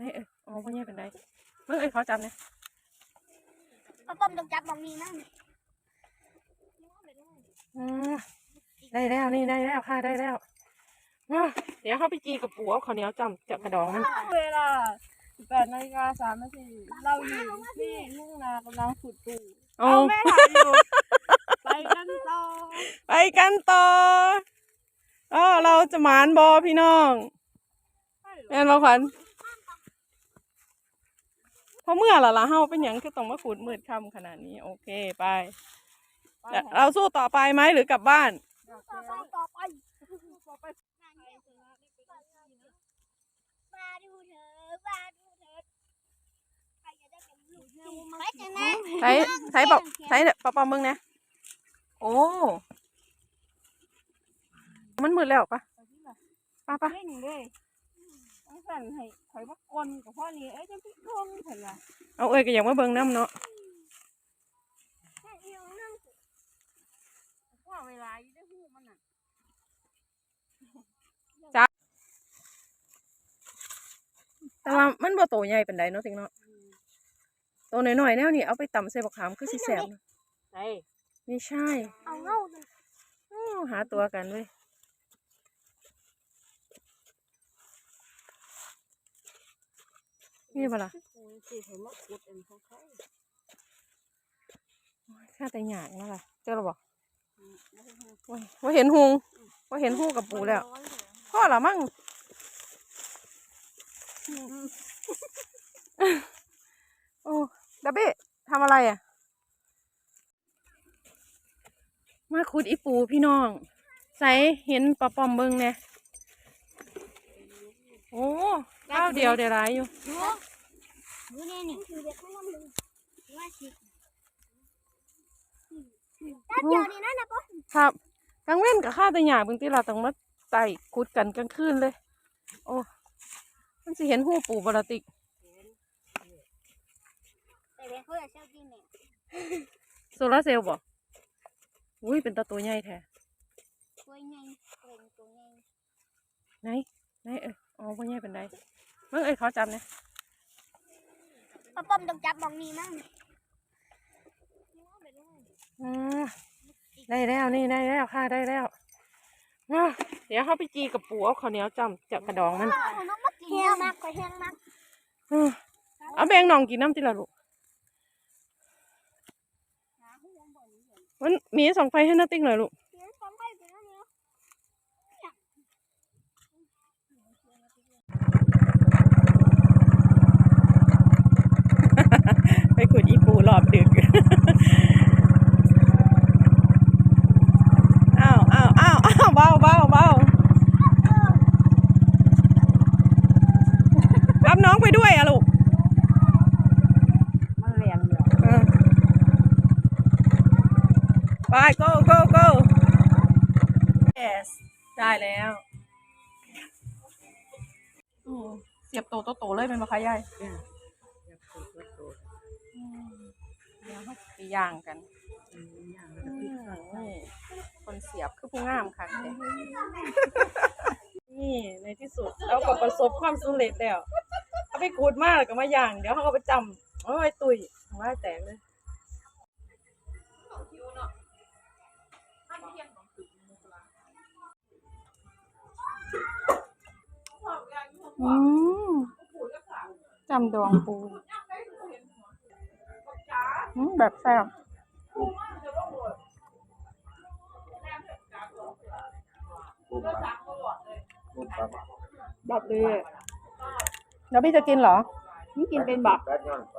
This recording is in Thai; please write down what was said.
ไหนเอ้ยอ๋อพ่อใหญ่เป็นไรเมื่อเอ้ยเขาจำเนี่ยป้าป้อมต้องจับมองนี้นั่งอ่าได้แล้วนี่ได้แล้วค่ะได้แล้วอะเดี๋ยวเขาไปจีกับปูเอาข้าวเหนียวจำจะกระดองมันเวลาแปดนาฬิกาสามนาทีเราอยู่ที่ทุ่งนากำลังขุดปูโอ้เอาแม่ถ่ายอยู่ ไปกันต่อไปกันต่ออ๋อเราจะหมานบอพี่น้องแม่นบ่ขวัญเพ ราะเมื่อล่ะล่ะเฮาเป็นหยังคือต้องมาขุดมืดค่ำขนาดนี้ โอเคไปแล้วเราสู้ต่อไปไหมหรือกลับบ้าน ต่อไปต่อไปต่อไปมาดูเถอะมาดูเถอะใครจะได้เป็นลูกจูงไปกันนะใช้ใช้บอกใช้เดี๋ยวปอปอมึงนะ โอ้ มันมืดแล้วปะปะปะ สั่นให้ข่อยว่ากลกับพ่อนี้เอ้ยจะพี่คงเห็นละเอาเอ้ยก็ยังมาเบิ่งน้ำเนาะว่าเวลาอยู่ได้หูมันอะแต่ว่ามันบ่โตใหญ่เป็นไดเนาะติงเนาะโตหน่อยๆแนวนี้เอาไปตำใส่บักขามคือสิแสบนะใช่ไม่ใช่ เอาเงาเลยอ้าวหาตัวกันเว้ย นี่ปะล่ะโอ้ยสิเห็นว่าขุดเอ็นของเขาข้าแต่หยากนั่นล่ะเจ้าหรอบอกว่าเห็นหุงว่าเห็นหูกับปูแล้วพ่อละมั่งโอ้ดับเบ้ทำอะไรอะ มาขุดอีปูพี่น้อง ใส่เห็นปลาปอมเบิงเนี่ยโอ้ ข้าวเดียวเดี๋ยวไรอยู่ดูดูนี่นี่คือเด็กของมันเลยว่าสิถ้าเจอนี่นะนะป้อครับกลางเว้นกับข้าแต่หยาบางทีเราต้องมาไต่ขุดกันกลางคืนเลย โอ้มันสิเห็นหูปูบลาติกแต่เด็กเขาจะเช่าจริงเนี่ยโซลาร์เซลล์บ่อุ้ยเป็นตาตัวใหญ่แท้ตัวใหญ่ตัวตัวใหญ่ไหนไหนเอ้ยอ๋อพ่อใหญ่เป็นไร เมื่อเอ้ยเขาจำเนี่ยป้าป้อมต้องจับมองนี้นั่งอ่าได้แล้วนี่ได้แล้วค่ะได้แล้วอะเดี๋ยวเขาไปจีกับปูเอาข้าวเหนียวจำจะกระดองมันแห้งมากกว่าแห้งมากอะเอาแบงน้องกินน้ำติละลูกมันมีสองไฟให้นาติ๊กหน่อยลูก เดี๋ยวทำให้เป็นอันนี้ ไปขุดอีปูรอบดึก อ้าวอ้าวอ้าวอ้าวเบาเบาเบารับ น้องไปด้วยอะลูกมันเรียนอยู่เออไป go go go yes ได้แล้วโอ้เสียบโตโตโตเลยเป็นมะขายใหญ่อืมเดี๋ยวเขาไปย่างกันอืมนี่คนเสียบคือผู้งามค่ะเนี่ยนี่ในที่สุดเราก็ประสบความสำเร็จแล้วเอา ไปกูดมากแล้วก็มาย่าง เดี๋ยวเขาก็ไปจำโอ้ยตุยทำลายแตกเลยอืมจำดองปูอืมแบบแซ่บแบบดี แล้วพี่จะกินเหรอ นี่กินเป็นบอก แป๊ดย้อนไป